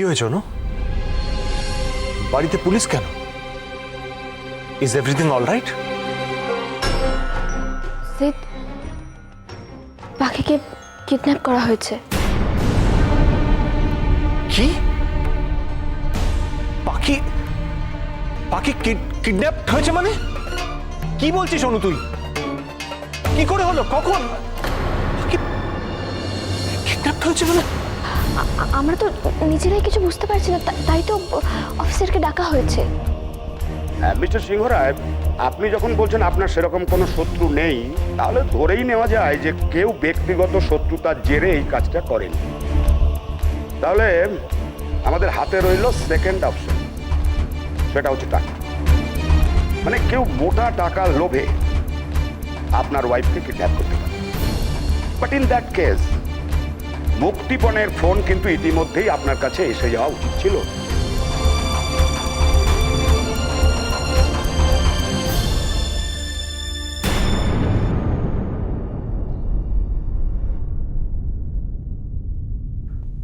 কি হয়েছে অনু? বাড়িতে পুলিশ কেন? ইজ এভরিথিং অল রাইট সিদ পাখিকে কিডন্যাপ করা হয়েছে। কি? পাখি পাখি কিডন্যাপ হয়েছে মানে? কি বলছিস অনু তুই? কি করে হলো? কখন? কিডন্যাপ হয়েছে মানে? আমরা তো নিজেরাই কিছু বুঝতে পারছি না তাই তো অফিসারকে ডাকা হয়েছে। মিস্টার সিংহরায়, আপনি যখন বলছেন আপনার সেরকম কোনো শত্রু নেই, তাহলে ধরেই নেওয়া যায় যে কেউ ব্যক্তিগত শত্রুতার জেরে এই কাজটা করেন। তাহলে আমাদের হাতে রইল সেকেন্ড অপশন সেটা হচ্ছে টাকা। মানে কেউ মোটা টাকার লোভে আপনার ওয়াইফকে কিডন্যাপ করতে পারে। বাট ইন দ্যাট কেস মুক্তিপণের ফোন কিন্তু ইতিমধ্যেই আপনার কাছে এসে যাওয়া উচিত ছিল।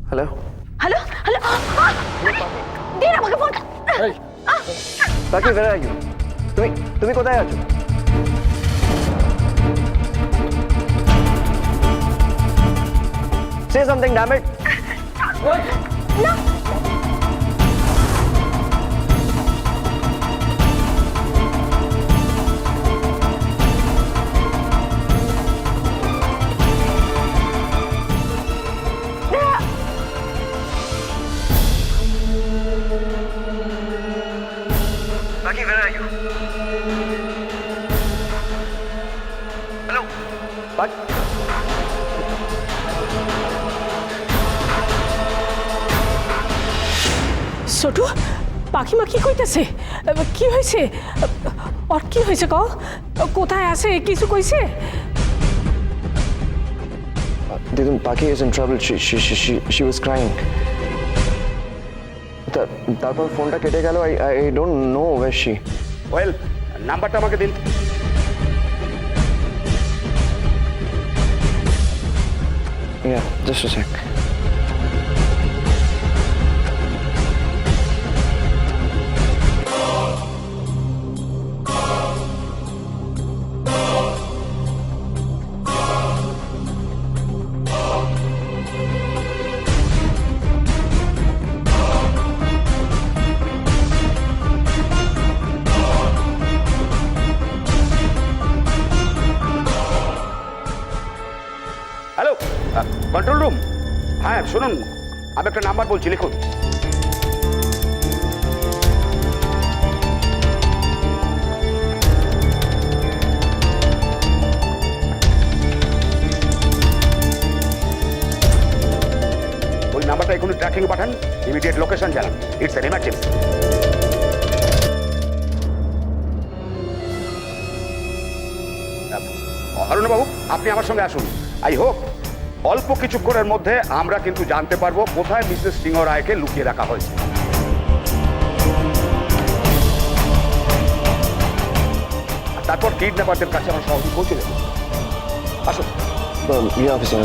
হ্যালো? হ্যালো? হ্যালো? দিন আমাকে ফোন পাখি বেড়ে তুমি তুমি কোথায় আছো? Say something, damn it. What? No. Chhotu পাখি মাখি কইতেছে? কি হয়েছে? ওর কি হয়েছে কও? কোথায় আছে? কিছু কইছে? Didn't Paki is in trouble. She she she she, she was crying. তারপর ফোনটা কেটে গেল। I I don't know where she well নাম্বারটা আমাকে দিন। ইয়া জাস্ট আ সেক শুনুন, আমি একটা নাম্বার বলছি, লিখুন। ওই নাম্বারটা এখনই ট্র্যাকিং পাঠান ইমিডিয়েট লোকেশন জানান। ইটস এন এমার্জেন্সি অরণ্যবাবু আপনি আমার সঙ্গে আসুন। আই হোপ অল্প কিছুক্ষণের মধ্যে আমরা কিন্তু জানতে পারব কোথায় মিসেস সিংহ রায়কে লুকিয়ে রাখা হয়েছে। তারপর কিডন্যাপারদের কাছে আমরা সহজে পৌঁছে দেবো আসুন। অফিসার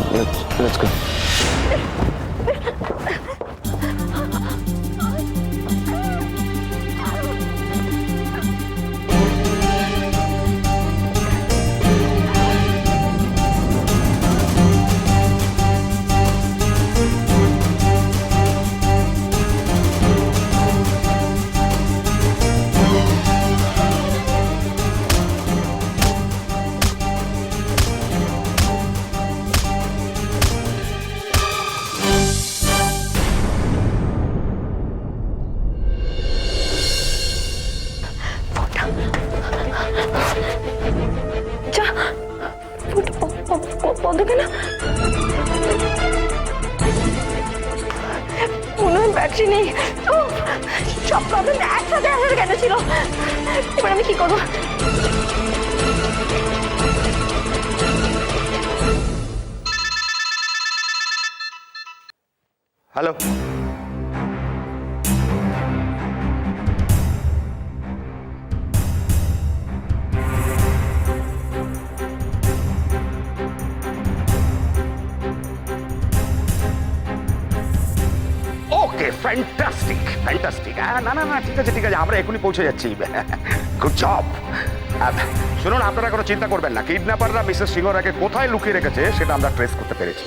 বন্ধ কেন মনে হয় ব্যাটারি নেই। সব প্রবলেম একসাথে আসার কেন ছিল এবার আমি কি করব? হ্যালো ফ্যান্টাস্টিক ফ্যান্টাস্টিক না না না, ঠিক আছে ঠিক আছে, আমরা এখনই পৌঁছে যাচ্ছি। গুড জব শুনুন, আপনারা কোনো চিন্তা করবেন না। কিডন্যাপাররা মিসেস সিংহরাকে কোথায় লুকিয়ে রেখেছে, সেটা আমরা ট্রেস করতে পেরেছি।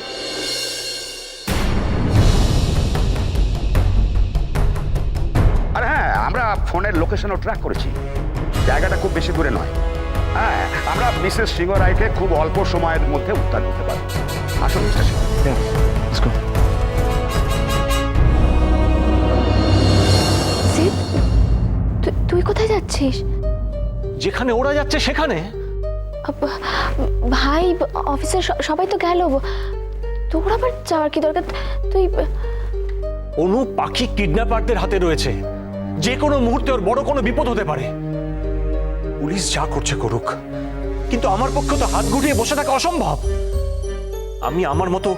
আর হ্যাঁ আমরা ফোনের লোকেশনও ট্র্যাক করেছি। জায়গাটা খুব বেশি দূরে নয়। হ্যাঁ আমরা মিসেস সিংহ রায়কে খুব অল্প সময়ের মধ্যে উদ্ধার করতে পারব। আসুন মিস্টার সিংহ তুই- কোথায় যাচ্ছিস? যেখানে ওরা যাচ্ছে সেখানে। ভাই অফিসের সবাই তো গেল। তোর আবার যাওয়ার কি দরকার? তুই অনু পাখি কিডন্যাপারদের হাতে রয়েছে। যে কোনো মুহূর্তে ওর বড় কোনো বিপদ হতে পারে। পুলিশ যা করছে করুক। কিন্তু আমার পক্ষে তো হাত গুটিয়ে বসে থাকা অসম্ভব। আমি আমার মতো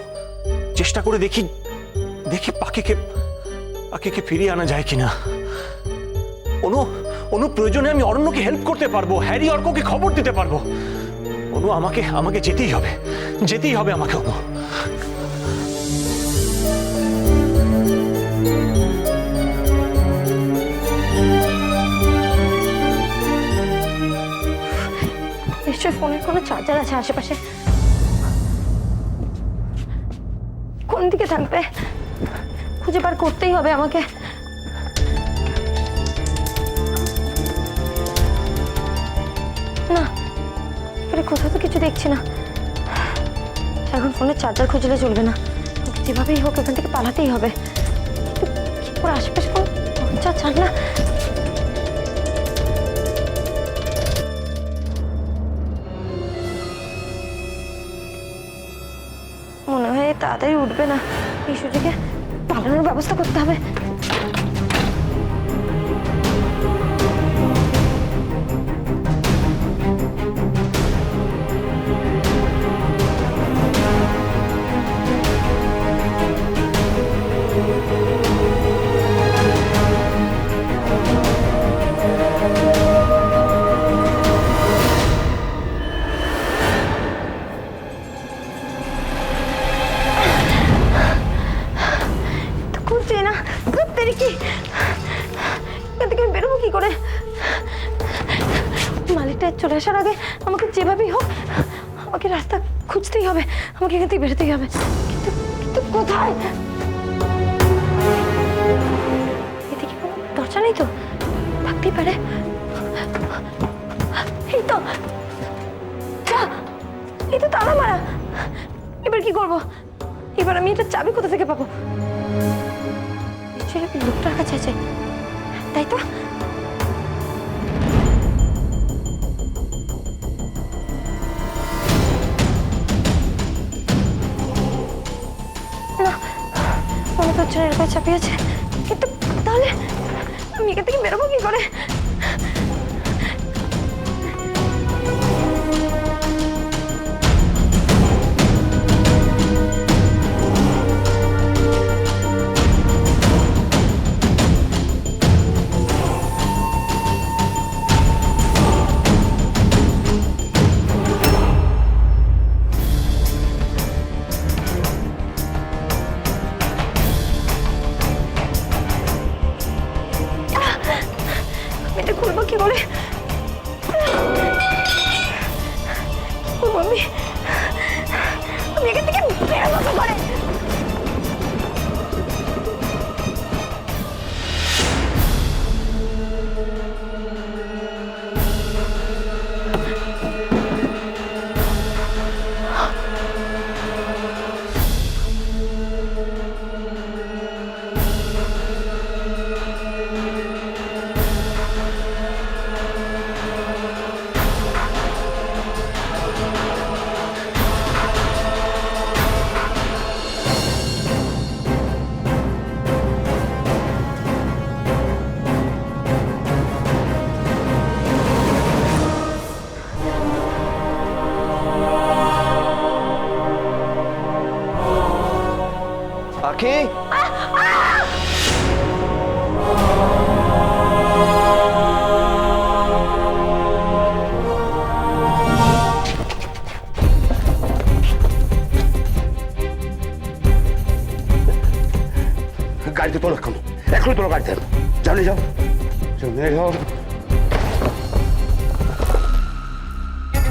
চেষ্টা করে দেখি দেখি পাখিকে পাখিকে ফিরিয়ে আনা যায় কিনা। অনু অনু প্রয়োজনে আমি অরণ্যকে হেল্প করতে পারব, হ্যারি অর্ককে খবর দিতে পারব। অনু আমাকে আমাকে যেতেই হবে যেতেই হবে আমাকে, অনু। নিশ্চয়ই ফোনের কোনো চার্জার আছে আশেপাশে? কোন দিকে থাকবে? খুঁজে বার করতেই হবে আমাকে। এখানে কোথাও তো কিছু দেখছি না। এখন ফোনের চার্জার খুঁজলে চলবে না। যেভাবেই হোক এখান থেকে পালাতেই হবে। করে আশেপাশে কোনো দরজা জানলা মনে হয় তাড়াতাড়ি উঠবে না। এই সুযোগে পালানোর ব্যবস্থা করতে হবে। আসার আগে আমাকে যেভাবেই হোক, আমাকে রাস্তা খুঁজতেই হবে, আমাকে এখান থেকে বেরোতেই হবে। কিন্তু কিন্তু কোথায়? এদিকে দরজা নেই তো? থাকতেই পারে। এই তো। যা। এই তো তালা মারা। এবার কি করব? এবার আমি এটা চাবি কোথা থেকে পাবো? নিশ্চয়ই লোকটার কাছে আছে? তাই তো? কাছে চাবি আছে কিন্তু তাহলে আমি এখান থেকে বেরোবো কি করে? গাড়িতে তোলো এখন এখনই তোলো গাড়িতে চলে যাও চলে যাও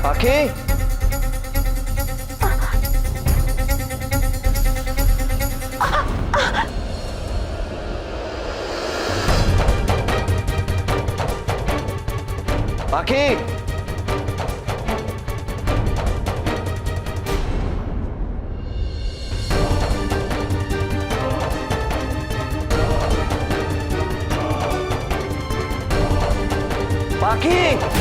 পাখি পাখি। পাখি।